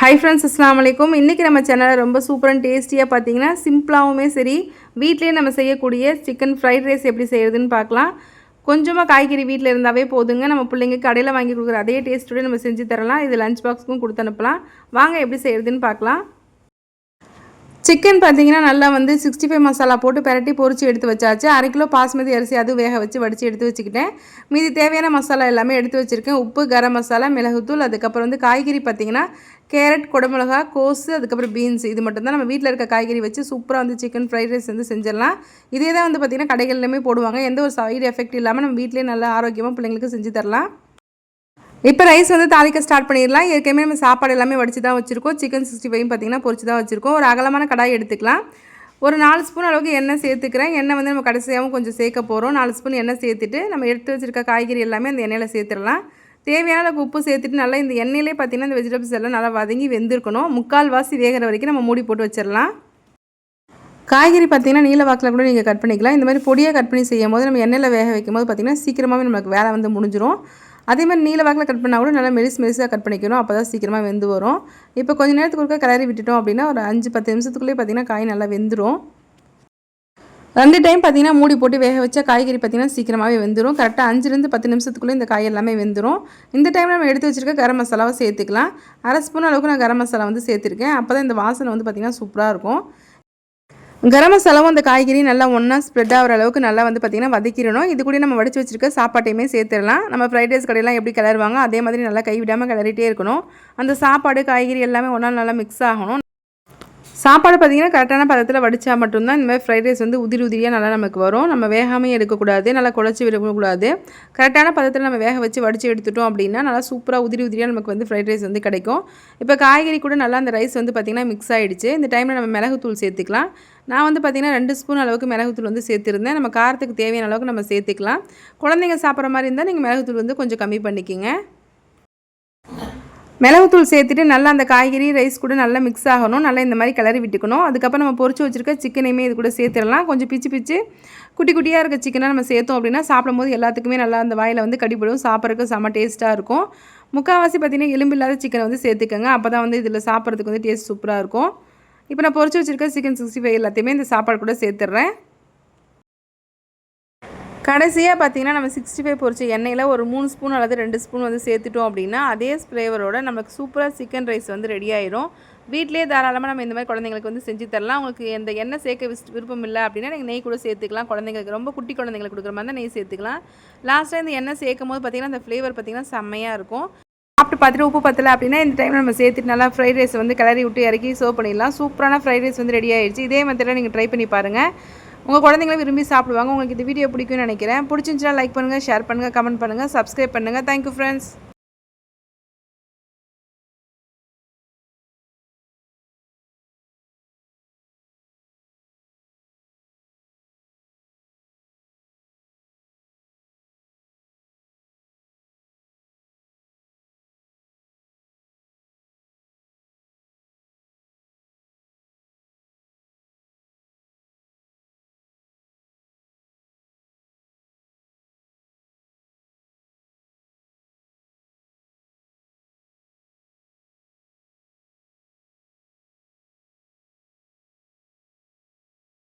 Hi friends அஸ்லாம் வலைக்கும் இன்றைக்கி நம்ம சேனலில் ரொம்ப சூப்பர் அண்ட் டேஸ்டியாக பார்த்தீங்கன்னா சிம்பிளாகவுமே சரி. வீட்டிலேயே நம்ம செய்யக்கூடிய சிக்கன் ஃப்ரைட் ரைஸ் எப்படி செய்கிறதுன்னு பார்க்கலாம். கொஞ்சமாக காய்கறி வீட்டில் இருந்தாவே போதுங்க. நம்ம பிள்ளைங்க கடையில் வாங்கி கொடுக்குற அதே டேஸ்ட்டோட நம்ம செஞ்சு தரலாம். இது லஞ்ச் பாக்ஸுக்கும் கொடுத்து அனுப்பலாம். வாங்க எப்படி செய்கிறதுன்னு பார்க்கலாம். சிக்கன் பார்த்தீங்கன்னா நல்லா வந்து சிக்ஸ்டி ஃபைவ் மசாலா போட்டு பெரட்டி பொரிச்சு எடுத்து வச்சாச்சு. அரை கிலோ பாஸ்மதி அரிசி அதுவும் வேக வச்சு வடித்து எடுத்து வச்சுக்கிட்டேன். மீதி தேவையான மசாலா எல்லாமே எடுத்து வச்சுருக்கேன். உப்பு கரம் மசாலா மிளகுத்தூள் அதுக்கப்புறம் வந்து காய்கறி பார்த்திங்கன்னா கேரட் குடமிளகா கோஸு அதுக்கப்புறம் பீன்ஸ் இது மட்டும்தான். நம்ம வீட்டில் இருக்க காய்கறி வச்சு சூப்பராக வந்து சிக்கன் ஃப்ரைட் ரைஸ் வந்து செஞ்சிடலாம். இதே தான் வந்து பார்த்திங்கன்னா கடைகள்லையுமே போடுவாங்க. எந்த ஒரு சைடு எஃபெக்ட் இல்லாமல் நம்ம வீட்டிலே நல்லா ஆரோக்கியமாக பிள்ளைங்களுக்கு செஞ்சு தரலாம். இப்போ ரைஸ் வந்து தாளிக்க ஸ்டார்ட் பண்ணிடலாம். ஏற்கனவே நம்ம சாப்பாடு எல்லாமே வடித்து தான் வச்சுருக்கோம். சிக்கன் சிக்ஸ்டி ஃபைவ் பார்த்திங்கன்னா பொரிச்சு தான் வச்சுருக்கோம். ஒரு அகலமான கடாய் எடுத்துக்கலாம். ஒரு நாலு ஸ்பூன் அளவுக்கு எண்ணெய் சேர்த்துக்கிறேன். எண்ணெய் வந்து நம்ம கடைசியாகவும் கொஞ்சம் சேர்க்க போகிறோம் நாலு ஸ்பூன் எண்ணெய் சேர்த்துட்டு நம்ம எடுத்து வச்சுருக்க காய்கறி எல்லாமே அந்த எண்ணெயில் சேர்த்துடலாம். தேவையான அளவுக்கு உப்பு சேர்த்துட்டு நல்லா இந்த எண்ணெயிலே பார்த்திங்கன்னா இந்த வெஜிடபிள்ஸ் எல்லாம் நல்லா வதங்கி வெந்திருக்கணும். முக்கால் வாசி வேகிற வரைக்கும் நம்ம மூடி போட்டு வச்சிடலாம். காய்கறி பார்த்திங்கன்னா நீல வாக்கில் கூட நீங்கள் கட் பண்ணிக்கலாம். இந்த மாதிரி பொடியாக கட் பண்ணி செய்யும் போது நம்ம எண்ணெயில் வேக வைக்கும் போது பார்த்திங்கன்னா சீக்கிரமாகவே நமக்கு வேலை வந்து முடிஞ்சிடும் அதே மாதிரி நீல வாக்கில் கட் பண்ணால் கூட நல்லா மெலிஸ் மெலிசாக கட் பண்ணிக்கணும். அப்போ தான் சீக்கிரமாக வெந்து வரும். இப்போ கொஞ்சம் நேரத்துக்கு ஒருக்கா கிளறி விட்டுட்டோம் அப்படின்னா ஒரு அஞ்சு பத்து நிமிஷத்துக்குள்ளேயே பார்த்திங்கன்னா காய் நல்லா வெந்துடும் ரெண்டு டைம் பார்த்திங்கன்னா மூடி போட்டு வேக வச்சா காய்கறி பார்த்திங்கன்னா சீக்கிரமாகவே வெந்துடும் கரெக்டாக அஞ்சுலேருந்து பத்து நிமிஷத்துக்குள்ளே இந்த காய் எல்லாமே வெந்துடும் இந்த டைமில் நம்ம எடுத்து வச்சுருக்க கரம் மசாலாவை சேர்த்துக்கலாம். அரை ஸ்பூன் அளவுக்கு நான் கரம் மசாலா வந்து சேர்த்துருக்கேன். அப்போ தான் இந்த வாசனை வந்து பார்த்திங்கன்னா சூப்பராக இருக்கும். கரம் மசாலாவும் அந்த காய்கறி நல்லா ஒன்றா ஸ்ப்ரெட் ஆகிற அளவுக்கு நல்லா வந்து பார்த்திங்கன்னா வதக்கிடணும். இது கூட நம்ம வடித்து வச்சுருக்க சாப்பாட்டையுமே சேர்த்துடலாம். நம்ம ஃப்ரைட் ரைஸ் கடையெல்லாம் எப்படி கிளறுவாங்க அதே மாதிரி நல்லா கைவிடாமல் கிளறிட்டே இருக்கணும். அந்த சாப்பாடு காய்கறி எல்லாமே ஒன்றா நல்லா மிக்ஸ் ஆகணும். சாப்பாடு பார்த்திங்கன்னா கரெக்டான பதத்தில் வடித்தா மட்டும்தான் இந்த மாதிரி ஃப்ரைட் ரைஸ் வந்து உதிரி உதிரியாக நல்லா நமக்கு வரும். நம்ம வேகாமையும் எடுக்கக்கூடாது நல்லா குழச்சி விடக்கூடாது. கரெக்டான பதத்தில் நம்ம வேக வச்சு வடித்து எடுத்துட்டோம் அப்படின்னா நல்லா சூப்பராக உதிரி உதிரியாக நமக்கு வந்து ஃப்ரைட் ரைஸ் வந்து கிடைக்கும். இப்போ காய்கறி கூட நல்லா அந்த ரைஸ் வந்து பார்த்திங்கன்னா மிக்ஸ் ஆகிடுச்சு இந்த டைமில் நம்ம மிளகுத்தூள் சேர்த்துக்கலாம். நான் வந்து பார்த்திங்கன்னா ரெண்டு ஸ்பூன் அளவுக்கு மிளகுத்தூள் வந்து சேர்த்துருந்தேன். நம்ம காரத்துக்கு தேவையான அளவுக்கு நம்ம சேர்த்துக்கலாம். குழந்தைங்க சாப்பிட்ற மாதிரி இருந்தால் நீங்கள் மிளகுத்தூள் வந்து கொஞ்சம் கம்மி பண்ணிக்கிங்க. மிளகுத்தூள் சேர்த்துட்டு நல்லா அந்த காய்கறி ரைஸ் கூட நல்லா மிக்ஸ் ஆகணும். நல்லா இந்த மாதிரி கிளறி விட்டுக்கணும். அதுக்கப்புறம் நம்ம பொறிச்சு வச்சுருக்க சிக்கனையுமே இது கூட சேர்த்துடலாம். கொஞ்சம் பிச்சு பிச்சு குட்டி குட்டியாக இருக்க சிக்கனை நம்ம சேர்த்தோம் அப்படின்னா சாப்பிடும்போது எல்லாத்துக்குமே நல்லா அந்த வாயில் வந்து கடிப்படும் சாப்பிட்றதுக்கு செம்ம டேஸ்ட்டாக இருக்கும். முக்கால்வாசி பார்த்திங்கன்னா எலும்பு இல்லாத சிக்கனை வந்து சேர்த்துக்கோங்க. அப்போ தான் வந்து இதில் சாப்பிட்றதுக்கு வந்து டேஸ்ட் சூப்பராக இருக்கும். இப்போ நான் பொறிச்சு வச்சுருக்க சிக்கன் சிக்ஸ்டி ஃபைவ் எல்லாத்தையுமே இந்த சாப்பாடு கூட சேர்த்துட்றேன். கடைசியாக பார்த்தீங்கன்னா நம்ம சிக்ஸ்டி ஃபைவ் பொரிச்ச எண்ணெயில் ஒரு மூணு ஸ்பூன் அல்லது ரெண்டு ஸ்பூன் வந்து சேர்த்துட்டோம் அப்படின்னா அதே ஃப்ளேவரோட நமக்கு சூப்பராக சிக்கன் ரைஸ் வந்து ரெடி ஆயிரும். வீட்டிலே தாராளமாக நம்ம இந்த மாதிரி குழந்தைங்களுக்கு வந்து செஞ்சு தரலாம். உங்களுக்கு எந்த எண்ணெய் சேர்க்க விஸ் விருப்பம் இல்லை அப்படின்னா நீங்கள் நெய் கூட சேர்த்துக்கலாம். குழந்தைங்களுக்கு ரொம்ப குட்டி குழந்தைங்களுக்கு கொடுக்குற மாதிரி தான் நெய் சேர்த்துக்கலாம். லாஸ்ட்டாக இந்த எண்ணெய் சேர்க்கும் போது பார்த்திங்கன்னா அந்த ஃப்ளேவர் பார்த்திங்கன்னா செம்மையாக இருக்கும். சாப்பிட்டு பார்த்துட்டு உப்பு பத்தலை அப்படின்னா இந்த டைமில் நம்ம சேர்த்துட்டு நல்லா ஃப்ரைட் ரைஸ் வந்து கிளறி விட்டு இறக்கி சர்வ் பண்ணிடலாம். சூப்பரான ஃப்ரைட் ரைஸ் வந்து ரெடி ஆகிடுச்சு இதே மெத்தடில் நீங்கள் ட்ரை பண்ணி பாருங்கள் உங்கள் குழந்தைங்களும் விரும்பி சாப்பிடுவாங்க. உங்களுக்கு இந்த வீடியோ பிடிக்கும்னு நினைக்கிறேன். பிடிச்சிருந்துச்சுன்னா லைக் பண்ணுங்கள் ஷேர் பண்ணுங்கள் கமெண்ட் பண்ணுங்கள் சப்ஸ்கிரைப் பண்ணுங்கள் தேங்க்யூ ஃப்ரெண்ட்ஸ்